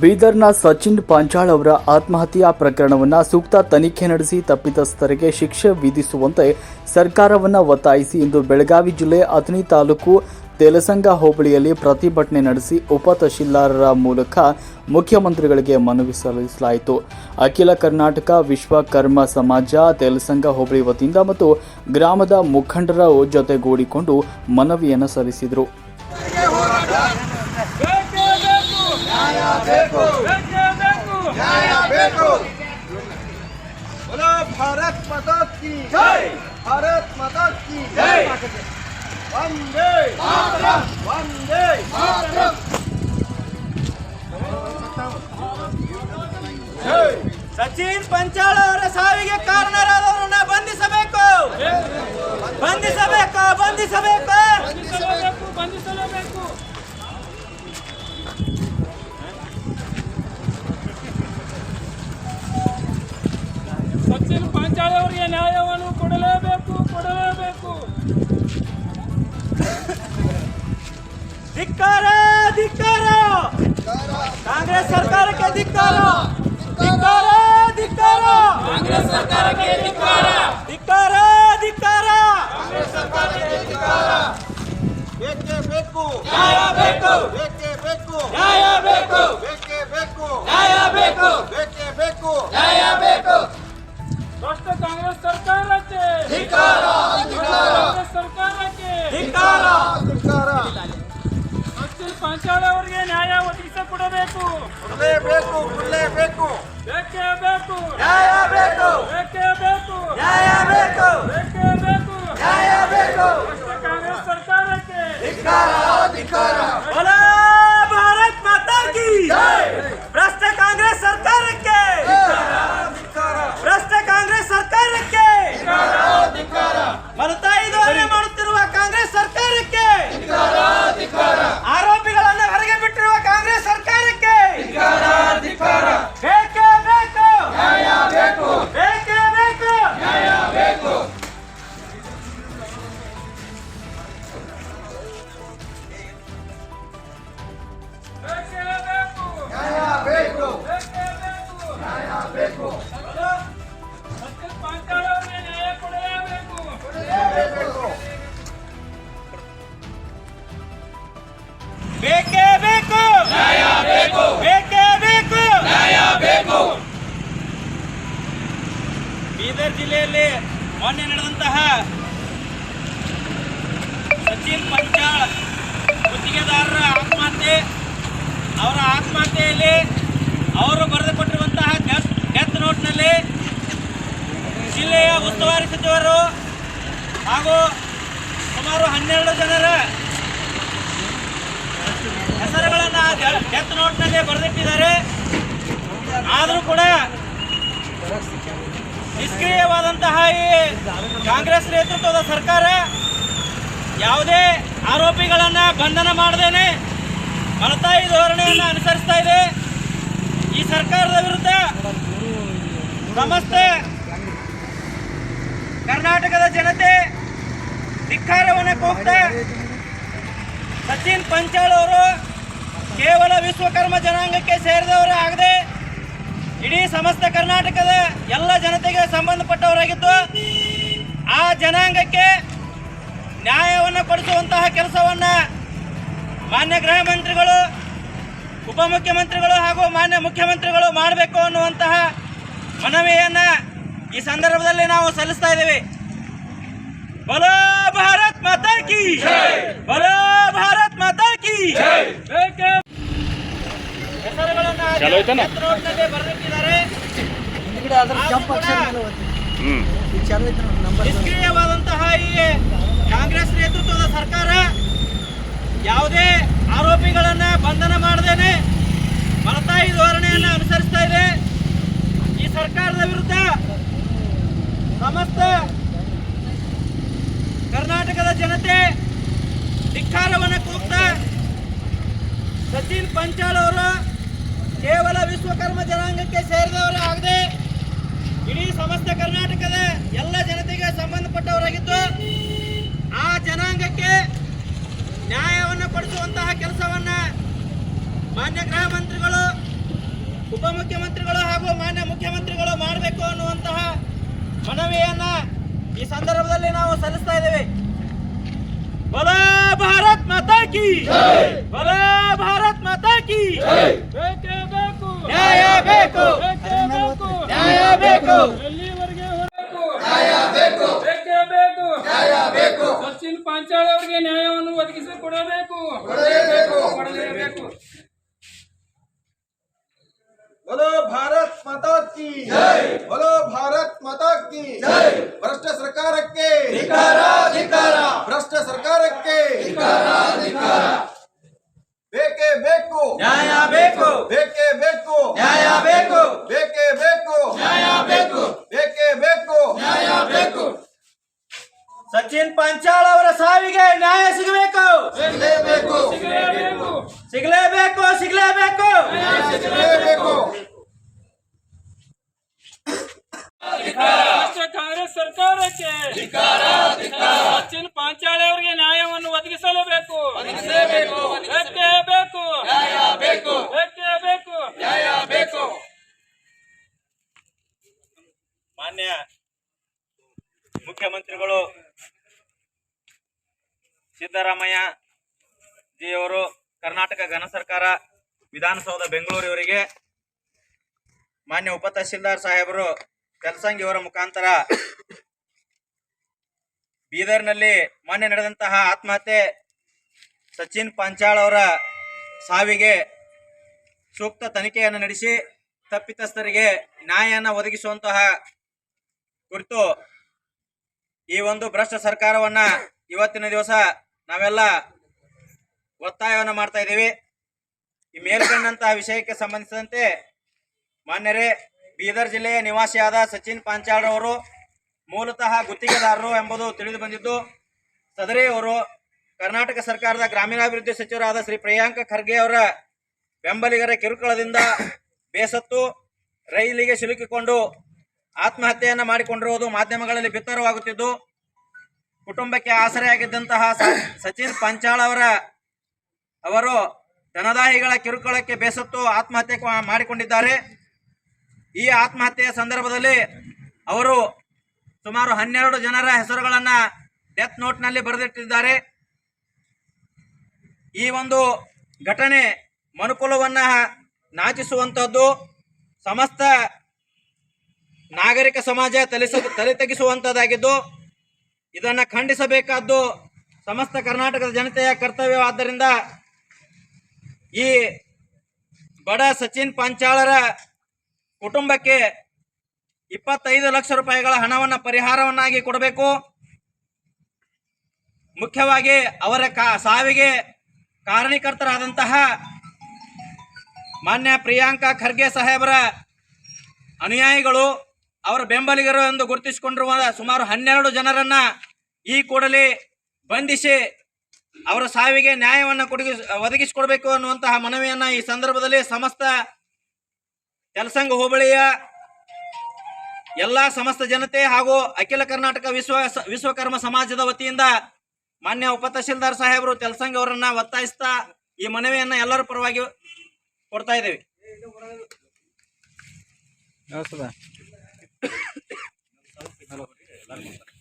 ಬೀದರ್ನ ಸಚಿನ್ ಪಾಂಚಾಳ್ ಅವರ ಆತ್ಮಹತ್ಯಾ ಪ್ರಕರಣವನ್ನು ಸೂಕ್ತ ತನಿಖೆ ನಡೆಸಿ ತಪ್ಪಿತಸ್ಥರಿಗೆ ಶಿಕ್ಷೆ ವಿಧಿಸುವಂತೆ ಸರ್ಕಾರವನ್ನು ಒತ್ತಾಯಿಸಿ ಇಂದು ಬೆಳಗಾವಿ ಜಿಲ್ಲೆ ಅಥಣಿ ತಾಲೂಕು ತೆಲಸಂಗ ಹೋಬಳಿಯಲ್ಲಿ ಪ್ರತಿಭಟನೆ ನಡೆಸಿ ಉಪ ತಹಶೀಲ್ದಾರರ ಮೂಲಕ ಮುಖ್ಯಮಂತ್ರಿಗಳಿಗೆ ಮನವಿ ಸಲ್ಲಿಸಲಾಯಿತು. ಅಖಿಲ ಕರ್ನಾಟಕ ವಿಶ್ವಕರ್ಮ ಸಮಾಜ, ತೆಲಸಂಗ ಹೋಬಳಿ ವತಿಯಿಂದ ಮತ್ತು ಗ್ರಾಮದ ಮುಖಂಡರ ಜೊತೆಗೂಡಿಕೊಂಡು ಮನವಿಯನ್ನು ಸಲ್ಲಿಸಿದರು. ಬೇಕು ಬೇಕೇ ಬೇಕು ನ್ಯಾಯ ಬೇಕು बोलो भारत माता की जय भारत माता की जय वंदे मातरम वंदे मातरम ಸಚಿನ್ ಪಂಚಾಳ ಅವರ ಸಾವಿಗೆ ಕಾರಣರಾದವರನ್ನ ಬಂಧಿಸಬೇಕು ಬಂಧಿಸಬೇಕು ಬಂಧಿಸಬೇಕು ಬಂಧಿಸಲೇಬೇಕು ಅವರಿಗೆ ನ್ಯಾಯವನ್ನು ಕೊಡಲೇಬೇಕು ಕೊಡಲೇಬೇಕು. ಧಿಕ್ಕಾರ ಧಿಕ್ಕಾರ. ಕಾಂಗ್ರೆಸ್ ಸರ್ಕಾರಕ್ಕೆ ಧಿಕ್ಕಾರ. ಧಿಕ್ಕಾರ ಧಿಕ್ಕಾರ. ಕಾಂಗ್ರೆಸ್ ಸರ್ಕಾರಕ್ಕೆ ಧಿಕ್ಕಾರ. ಧಿಕ್ಕಾರ ಧಿಕ್ಕಾರ. ಬೇಕೇ ಬೇಕು. ನ್ಯಾಯ ಬೇಕು. ಬೇಕೇ ಬೇಕು. ನ್ಯಾಯ ಬೇಕು. ಬೇಕೇ ಬೇಕು. ನ್ಯಾಯ ಬೇಕು. ಬೇಕೇ ಬೇಕು. ನ್ಯಾಯ ಬೇಕು. ಬೇಕೇ ಬೇಕು. ಬೇಕೇ. ಬೇಕು. ಬೀದರ್ ಜಿಲ್ಲೆಯಲ್ಲಿ ಮೊನ್ನೆ ನಡೆದಂತಹ ಸಚಿನ್ ಪಂಚಾಳ್ ಗುತ್ತಿಗೆದಾರರ ಆತ್ಮಹತ್ಯೆ ಅವರ ಆತ್ಮಹತ್ಯೆಯಲ್ಲಿ ಅವರು ಬರೆದುಕೊಟ್ಟಿರುವಂತಹ ಡೆತ್ ಡೆತ್ ನೋಟ್ನಲ್ಲಿ ಜಿಲ್ಲೆಯ ಉಸ್ತುವಾರಿ ಸಚಿವರು ಹಾಗೂ ಸುಮಾರು ಹನ್ನೆರಡು ಜನರ ಹೆಸರುಗಳನ್ನ ಡೆತ್ ನೋಟ್ನಲ್ಲಿ ಬರೆದಿಟ್ಟಿದ್ದಾರೆ. ಆದರೂ ಕೂಡ ನಿಷ್ಕ್ರಿಯವಾದಂತಹ ಈ ಕಾಂಗ್ರೆಸ್ ನೇತೃತ್ವದ ಸರ್ಕಾರ ಯಾವುದೇ ಆರೋಪಿಗಳನ್ನು ಬಂಧನ ಮಾಡದೇನೆ ಮಲತಾಯಿ ಧೋರಣೆಯನ್ನು ಅನುಸರಿಸ್ತಾ ಇದೆ. ಈ ಸರ್ಕಾರದ ವಿರುದ್ಧ ಸಮಸ್ತ ಕರ್ನಾಟಕದ ಜನತೆ ಧಿಕ್ಕಾರವನ್ನು ಕೂಗ್ತಾ ಸಚಿನ್ ಪಂಚಾಳ್ ಅವರು ಕೇವಲ ವಿಶ್ವಕರ್ಮ ಜನಾಂಗಕ್ಕೆ ಸೇರಿದವರೇ ಆಗದೆ ಇಡೀ ಸಮಸ್ತ ಕರ್ನಾಟಕದ ಎಲ್ಲ ಜನತೆಗೆ ಸಂಬಂಧಪಟ್ಟವರಾಗಿದ್ದು, ಆ ಜನಾಂಗಕ್ಕೆ ನ್ಯಾಯವನ್ನು ಕೊಡಿಸುವಂತಹ ಕೆಲಸವನ್ನ ಮಾನ್ಯ ಗೃಹ ಮಂತ್ರಿಗಳು, ಉಪಮುಖ್ಯಮಂತ್ರಿಗಳು ಹಾಗೂ ಮಾನ್ಯ ಮುಖ್ಯಮಂತ್ರಿಗಳು ಮಾಡಬೇಕು ಅನ್ನುವಂತಹ ಮನವಿಯನ್ನ ಈ ಸಂದರ್ಭದಲ್ಲಿ ನಾವು ಸಲ್ಲಿಸ್ತಾ ಇದ್ದೇವೆ. ಬಲೋ ಭಾರತ್ ಮಾತಾ ಕಿ ಬಲೋ ಭಾರತ್ ಮಾತಾ ಕಿ ಬೇಕೇ ಐತನ? ನಿಷ್ಕ್ರಿಯವಾದಂತಹ ಈ ಕಾಂಗ್ರೆಸ್ ನೇತೃತ್ವದ ಸರ್ಕಾರ ಯಾವುದೇ ಆರೋಪಿಗಳನ್ನ ಬಂಧನ ಮಾಡದೇನೆ ಮಲತಾಯಿ ಧೋರಣೆಯನ್ನ ಅನುಸರಿಸ್ತಾ ಇದೆ. ಈ ಸರ್ಕಾರದ ವಿರುದ್ಧ ಸಮಸ್ತ ಕರ್ನಾಟಕದ ಜನತೆ ಧಿಕ್ಕಾರವನ್ನು ಕೂಗ್ತಾ ಸಚಿನ್ ಪಂಚಾಲ್ ಅವರು ಕೇವಲ ವಿಶ್ವಕರ್ಮ ಜನಾಂಗಕ್ಕೆ ಸೇರಿದವರೇ ಆಗದೆ ಇಡೀ ಸಮಸ್ತ ಕರ್ನಾಟಕದ ಎಲ್ಲ ಜನತೆಗೆ ಸಂಬಂಧಪಟ್ಟವರಾಗಿದ್ದು, ಆ ಜನಾಂಗಕ್ಕೆ ನ್ಯಾಯವನ್ನು ಕೊಡಿಸುವಂತಹ ಕೆಲಸವನ್ನ ಮಾನ್ಯ ಗೃಹ ಮಂತ್ರಿಗಳು, ಉಪಮುಖ್ಯಮಂತ್ರಿಗಳು ಹಾಗೂ ಮಾನ್ಯ ಮುಖ್ಯಮಂತ್ರಿಗಳು ಮಾಡಬೇಕು ಅನ್ನುವಂತಹ ಮನವಿಯನ್ನ ಈ ಸಂದರ್ಭದಲ್ಲಿ ನಾವು ಸಲ್ಲಿಸ್ತಾ ಇದ್ದೇವೆ. ಬಲ ಭಾರತ್ ಮಾತಾ ಕಿ ಬಲ ಭಾರತ್ ಮಾತಾ बोलो भारत माता की। जय। बोलो भारत माता की। जय। भ्रष्ट सरकार के। धिकारा धिकारा। भ्रष्ट सरकार के। धिकारा धिकारा। बेके बेको। न्याय बेको। बेके बेको। न्याय बेको। बेके ಸರ್ಕಾರಕ್ಕೆ ಸಚಿನ್ ಪಾಂಚಾಳೆ ಅವರಿಗೆ ನ್ಯಾಯವನ್ನು ಒದಗಿಸಲೇಬೇಕು. ಬೇಕೇ. ಬೇಕು. ಬೇಕೇ. ಬೇಕು. ಮಾನ್ಯ ಮುಖ್ಯಮಂತ್ರಿಗಳು ಸಿದ್ದರಾಮಯ್ಯ ಜಿಯವರು ಕರ್ನಾಟಕ ಘನ ಸರ್ಕಾರ ವಿಧಾನಸೌಧ ಬೆಂಗಳೂರಿವರಿಗೆ ಮಾನ್ಯ ಉಪ ತಹಶೀಲ್ದಾರ್ ಸಾಹೇಬರು ಕೆಲಸಂಗಿ ಅವರ ಮುಖಾಂತರ ಬೀದರ್ನಲ್ಲಿ ಮೊನ್ನೆ ನಡೆದಂತಹ ಆತ್ಮಹತ್ಯೆ ಸಚಿನ್ ಪಂಚಾಳ್ ಅವರ ಸಾವಿಗೆ ಸೂಕ್ತ ತನಿಖೆಯನ್ನು ನಡೆಸಿ ತಪ್ಪಿತಸ್ಥರಿಗೆ ನ್ಯಾಯವನ್ನು ಒದಗಿಸುವಂತಹ ಕುರಿತು ಈ ಒಂದು ಭ್ರಷ್ಟ ಸರ್ಕಾರವನ್ನ ಇವತ್ತಿನ ದಿವಸ ನಾವೆಲ್ಲ ಒತ್ತಾಯವನ್ನು ಮಾಡ್ತಾ ಇದ್ದೀವಿ. ಈ ಮೇಲ್ಕಂಡಂತಹ ವಿಷಯಕ್ಕೆ ಸಂಬಂಧಿಸಿದಂತೆ ಮಾನ್ಯರೇ ಬೀದರ್ ಜಿಲ್ಲೆಯ ನಿವಾಸಿಯಾದ ಸಚಿನ್ ಪಾಂಚಾಳ್ ಅವರು ಮೂಲತಃ ಗುತ್ತಿಗೆದಾರರು ಎಂಬುದು ತಿಳಿದು ಬಂದಿದ್ದು. ಸದರಿ ಅವರು ಕರ್ನಾಟಕ ಸರ್ಕಾರದ ಗ್ರಾಮೀಣಾಭಿವೃದ್ಧಿ ಸಚಿವರಾದ ಶ್ರೀ ಪ್ರಿಯಾಂಕ ಖರ್ಗೆ ಅವರ ಬೆಂಬಲಿಗರ ಕಿರುಕುಳದಿಂದ ಬೇಸತ್ತು ರೈಲಿಗೆ ಸಿಲುಕಿಕೊಂಡು ಆತ್ಮಹತ್ಯೆಯನ್ನು ಮಾಡಿಕೊಂಡಿರುವುದು ಮಾಧ್ಯಮಗಳಲ್ಲಿ ಬಿತ್ತರವಾಗುತ್ತಿದ್ದು, ಕುಟುಂಬಕ್ಕೆ ಆಸರೆಯಾಗಿದ್ದಂತಹ ಸಚಿನ್ ಪಂಚಾಳ್ ಅವರ, ಅವರು ಧನದಾಹಿಗಳ ಕಿರುಕುಳಕ್ಕೆ ಬೇಸತ್ತು ಆತ್ಮಹತ್ಯೆ ಮಾಡಿಕೊಂಡಿದ್ದಾರೆ. ಈ ಆತ್ಮಹತ್ಯೆಯ ಸಂದರ್ಭದಲ್ಲಿ ಅವರು ಸುಮಾರು ಹನ್ನೆರಡು ಜನರ ಹೆಸರುಗಳನ್ನ ಡೆತ್ ನೋಟ್ನಲ್ಲಿ ಬರೆದಿಟ್ಟಿದ್ದಾರೆ. ಈ ಒಂದು ಘಟನೆ ಮನುಕುಲವನ್ನ ನಾಚಿಸುವಂತದ್ದು, ಸಮಸ್ತ ನಾಗರಿಕ ಸಮಾಜ ತಲೆಸ ತಲೆ ತೆಗೆಸುವಂತದ್ದಾಗಿದ್ದು ಇದನ್ನು ಖಂಡಿಸಬೇಕಾದ್ದು ಸಮಸ್ತ ಕರ್ನಾಟಕದ ಜನತೆಯ ಕರ್ತವ್ಯವಾದ್ದರಿಂದ ಈ ಬಡ ಸಚಿನ್ ಪಾಂಚಾಳರ ಕುಟುಂಬಕ್ಕೆ ಇಪ್ಪತ್ತೈದು ಲಕ್ಷ ರೂಪಾಯಿಗಳ ಹಣವನ್ನು ಪರಿಹಾರವನ್ನಾಗಿ ಕೊಡಬೇಕು. ಮುಖ್ಯವಾಗಿ ಅವರ ಕಾ, ಸಾವಿಗೆ ಕಾರಣೀಕರ್ತರಾದಂತಹ ಮಾನ್ಯ ಪ್ರಿಯಾಂಕಾ ಖರ್ಗೆ ಸಾಹೇಬರ ಅನುಯಾಯಿಗಳು ಅವರ ಬೆಂಬಲಿಗರು ಎಂದು ಗುರುತಿಸಿಕೊಂಡಿರುವ ಸುಮಾರು ಹನ್ನೆರಡು ಜನರನ್ನ ಈ ಕೂಡಲೇ ಬಂಧಿಸಿ ಅವರ ಸಾವಿಗೆ ನ್ಯಾಯವನ್ನು ಕೊಡಗಿ, ಒದಗಿಸಿಕೊಡ್ಬೇಕು ಅನ್ನುವಂತಹ ಮನವಿಯನ್ನ ಈ ಸಂದರ್ಭದಲ್ಲಿ ಸಮಸ್ತ ಕೆಲಸಂಗ ಹೋಬಳಿಯ ಎಲ್ಲಾ ಸಮಸ್ತ ಜನತೆ ಹಾಗೂ ಅಖಿಲ ಕರ್ನಾಟಕ ವಿಶ್ವ ವಿಶ್ವಕರ್ಮ ಸಮಾಜದ ವತಿಯಿಂದ ಮಾನ್ಯ ಉಪ ತಹಶೀಲ್ದಾರ್ ಸಾಹೇಬರು ತೆಲಸಂಗ ಅವರನ್ನ ಒತ್ತಾಯಿಸ್ತಾ ಈ ಮನವಿಯನ್ನ ಎಲ್ಲರ ಪರವಾಗಿ ಕೊಡ್ತಾ ಇದ್ದೇವೆ.